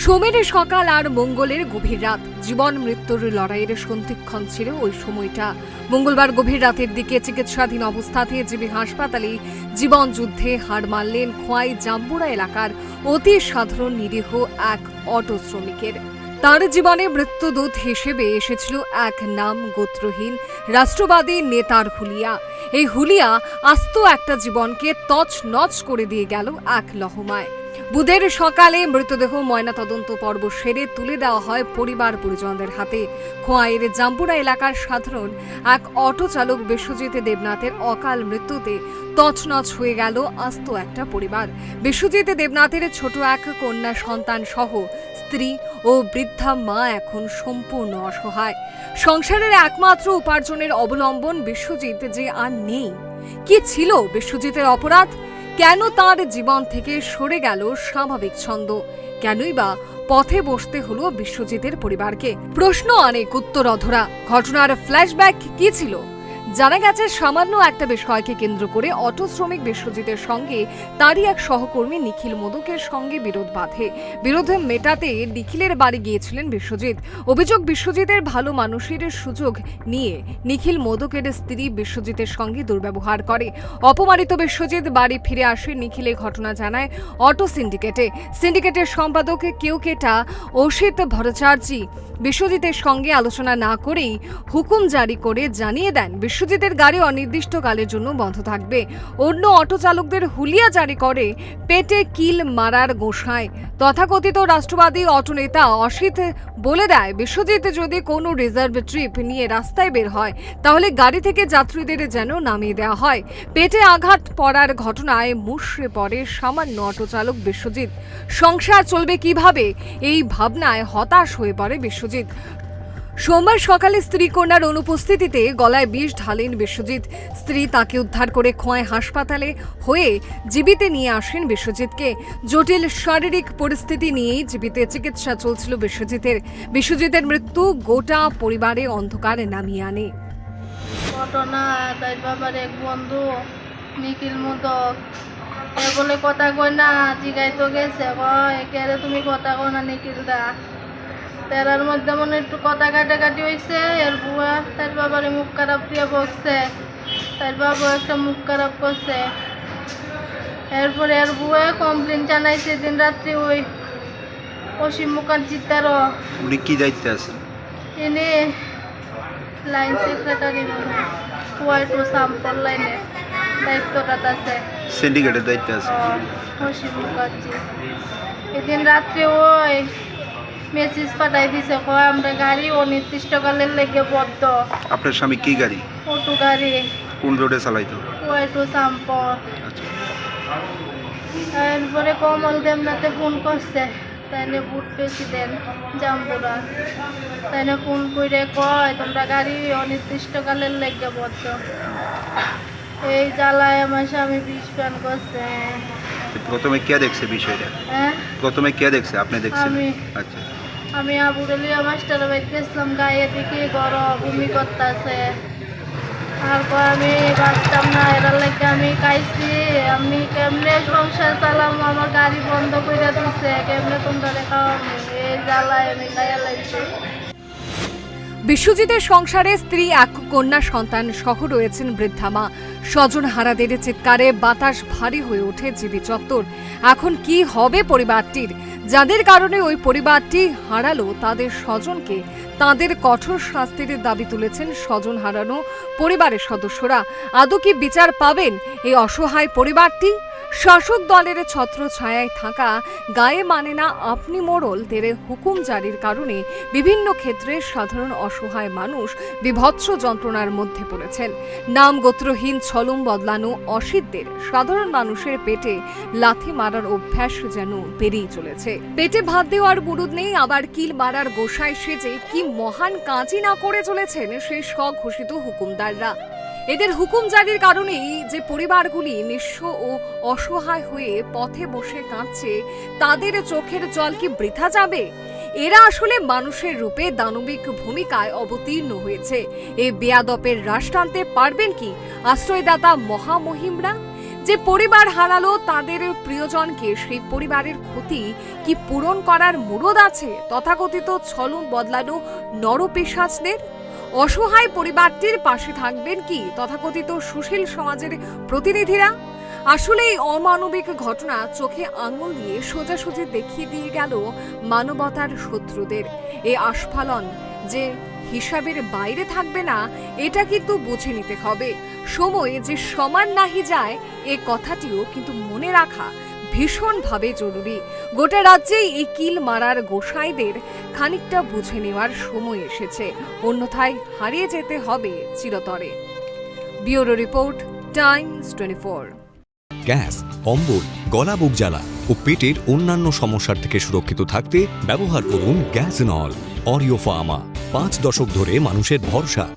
সোমের সকাল আর মঙ্গলের গভীর রাত। জীবন মৃত্যুর লড়াইয়ের সন্ধিক্ষণ ছিল ওই সময়টা। মঙ্গলবার গভীর রাতের দিকে চিকিৎসাধীন অবস্থাতে জিবি হাসপাতালে জীবন যুদ্ধে হার মানলেন খোয়াই জাম্বুরা এলাকার অতি সাধারণ নিরীহ এক অটো শ্রমিকের। তার জীবনে মৃত্যুদূত হিসেবে এসেছিল এক নাম গোত্রহীন রাষ্ট্রবাদী নেতার হুলিয়া। এই হুলিয়া আস্ত একটা জীবনকে তছ নচ করে দিয়ে গেল এক লহমায়। বুধের সকালে মৃতদেহ ময়নাতদন্ত পর্ব সেরে তুলে দেওয়া হয় পরিবার পরিজনদের হাতে। খোয়াইয়ের জাম্পুরা এলাকার সাধারণ এক অটো চালক বিশ্বজিৎ দেবনাথের অকাল মৃত্যুতে তছনছ হয়ে গেল আস্ত একটা পরিবার। বিশ্বজিৎ দেবনাথের ছোট এক কন্যা সন্তান সহ স্ত্রী ও বৃদ্ধা মা এখন সম্পূর্ণ অসহায়। সংসারের একমাত্র উপার্জনের অবলম্বন বিশ্বজিৎ যে আর নেই। কি ছিল বিশ্বজিতের অপরাধ? কেন তার জীবন থেকে সরে গেল স্বাভাবিক ছন্দ? কেনই বা পথে বসতে হলো বিশ্বজিতের পরিবারকে? প্রশ্ন অনেক উত্তর অধরা ঘটনার ফ্ল্যাশব্যাক কি ছিল? জানা গেছে, সামান্য একটা বিষয়কে কেন্দ্র করে অটো শ্রমিক বিশ্বজিতের সঙ্গে তারই এক সহকর্মী নিখিল মোদকের সঙ্গে বিরোধ বাঁধে। বিরোধে মেটাতে নিখিলের বাড়ি গিয়েছিলেন বিশ্বজিৎ। অভিযোগ, বিশ্বজিতের ভালো মানুষের সুযোগ নিয়ে নিখিল মোদকের স্ত্রী বিশ্বজিতের সঙ্গে দুর্ব্যবহার করে। অপমানিত বিশ্বজিৎ বাড়ি ফিরে আসে নিখিলে ঘটনা জানায় অটো সিন্ডিকেটে। সিন্ডিকেটের সম্পাদক কেউকেটা অসিত ভট্টাচার্যী বিশ্বজিতের সঙ্গে আলোচনা না করেই হুকুম জারি করে জানিয়ে দেন, বিশ্বজিতের গাড়ি অনির্দিষ্টকালের জন্য বন্ধ থাকবে। অন্য অটো চালকদের হুলিয়া জারি করে পেটে কিল মারার গোসায় তথাকথিত রাষ্ট্রবাদী অটো নেতা অসিত বলে দেয়, বিশ্বজিৎ যদি কোনো রিজার্ভ ট্রিপ নিয়ে রাস্তায় বের হয়, তাহলে গাড়ি থেকে যাত্রীদের যেন নামিয়ে দেওয়া হয়। পেটে আঘাত পড়ার ঘটনায় মুশড়ে পড়ে সামান্য অটো চালক বিশ্বজিৎ। সংসার চলবে কীভাবে? এই ভাবনায় হতাশ হয়ে পড়ে বিশ্বজিৎ। সোমবার সকালে স্ত্রী কন্যার অনুপস্থিতিতে গলায় বিষ ঢালেন বিশ্বজিৎ। স্ত্রী তাকে উদ্ধার করে খোঁয়ায় হাসপাতালে হয়ে জীবিতে নিয়ে আসেন বিশ্বজিৎকে। জটিল শারীরিক পরিস্থিতি নিয়েই জীবিতে চিকিৎসা চলছিল বিশ্বজিতের। বিশ্বজিতের মৃত্যু গোটা পরিবারে অন্ধকারে নামিয়ে আনে। ঘটনা, তাই বাবার এক বন্ধু, নিখিল মুদক। বলে কথা কই না, জিগাই তো গেছে। কয় তুমি কথা কো না নিখিল দা তেরার মধ্যে মনে একটু কথা কাটাকাটি হয়েছে এর বুয়া তার বাবারে মুখ খারাপ দিয়ে বকছে তার বাবা একটা মুখ খারাপ করছে। এরপরে এর বুয়া কমপ্লেন জানাইছে দিন রাত্রি ওই অসীম মুখার্জির তারও উনি কি দায়িত্বে আছেন? ইনি line secretary Y two sample লাইনে দায়িত্বটা আছে। সিন্ডিকেটের দায়িত্বে আছে হসিম মুখার্জি। এদিন রাত্রে ওই মেসেজ পাঠাই দিছে কয় আমরা গাড়ি অনির্দিষ্টকালের লেগে বদ্ধ। আপনার স্বামী কি গাড়ি? অটো গাড়ি। কোন রোডে চালাইতো? ওয়াই টু সাম্পল আচ্ছা। কমল দেবনাথে ফোন করছে তাইলে বুট প্রেসিডেন্ট জাম্বুরা। তাইলে ফোন করে কয় তোমরা গাড়ি অনির্দিষ্টকালের লেগে বদ্ধ। এই জ্বালায় আমার স্বামী বিষ পান করছে। প্রথমে কে দেখছে বিষয়টা? হ্যাঁ? প্রথমে কে দেখছে? আপনি দেখছেন? আমি। আচ্ছা। আমি আবুরলিয়া মাস্টার বাইক গেছিলাম, গায়ে দেখি গরম ভূমি করতেছে তারপর আমি বাঁচতাম না, এটার লাগে আমি কাইছি আমি কেমনে সংসার চালাম? আমার গাড়ি বন্ধ করে দিচ্ছে কেমনে তোমরা রেখা এই জ্বালায় আমি গায়ে লাগছি বিশ্বজিতের সংসারে স্ত্রী, এক কন্যা সন্তান সহ রয়েছেন বৃদ্ধা মা। স্বজন হারাদের চিৎকারে বাতাস ভারী হয়ে ওঠে জিবি চত্বর। এখন কি হবে পরিবারটির? যাদের কারণে ওই পরিবারটি হারালো, তাদের স্বজনকে তাদের কঠোর শাস্তির দাবি তুলেছেন স্বজন হারানো পরিবারের সদস্যরা। আদৌ কি বিচার পাবেন এই অসহায় পরিবারটি? শাসক দলের ছত্র ছায়ায় থাকা, গায়ে মানে না আপনি মোড়লদের হুকুম জারির কারণে বিভিন্ন ক্ষেত্রে সাধারণ অসহায় মানুষ বিভৎস যন্ত্রণার মধ্যে পড়েছেন। নাম গোত্রহীন, ছলম বদলানো অসিদ্ধদের সাধারণ মানুষের পেটে লাথি মারার অভ্যাস যেন বেড়েই চলেছে। পেটে ভাত দেওয়ার বুরুদ নেই, আবার কিল মারার গোসায় সেজে কি মহান কাজই না করে চলেছেন সেই স্বঘোষিত হুকুমদাররা। এদের হুকুম জারির কারণেই যে পরিবারগুলি নিঃস্ব ও অসহায় হয়ে পথে বসে কাঁদছে, তাদের চোখের জল কি বৃথা যাবে? এরা আসলে মানুষের রূপে দানবিক ভূমিকায় অবতীর্ণ হয়েছে। এ বেয়াদপের হ্রাস টানতে পারবেন কি আশ্রয়দাতা মহামহিমরা? যে পরিবার হারালো, তাদের প্রিয়জনকে সেই পরিবারের ক্ষতি কি পূরণ করার মুরদ আছে? তথাকথিত ছলন বদলানো নরপেশাচদের অসহায় পরিবারটির পাশে থাকবেন কি? তথাকথিত সুশীল সমাজের প্রতিনিধিরা? আসলে এই অমানবিক ঘটনা চোখে আঙুল দিয়ে সোজাসুজি দেখিয়ে দিয়ে গেল মানবতার শত্রুদের। এই আস্ফালন যে হিসাবের বাইরে থাকবে না, এটা কিন্তু বুঝে নিতে হবে। সময় যে সমান নাহি যায়, এ কথাটিও কিন্তু মনে রাখা ভীষণভাবে জরুরি। গোটা রাজ্যেই এই কিল মারার গোসাইদের খানিকটা বুঝে নেওয়ার সময় এসেছে। অন্যথায় হারিয়ে যেতে হবে চিরতরে। Bureau report, times twenty four. Gas অম্বল গলা বুক জ্বালা ও পেটের অন্যান্য সমস্যার থেকে সুরক্ষিত থাকতে ব্যবহার করুন গ্যাস নল, অরিও ফার্মা। পাঁচ দশক ধরে মানুষের ভরসা।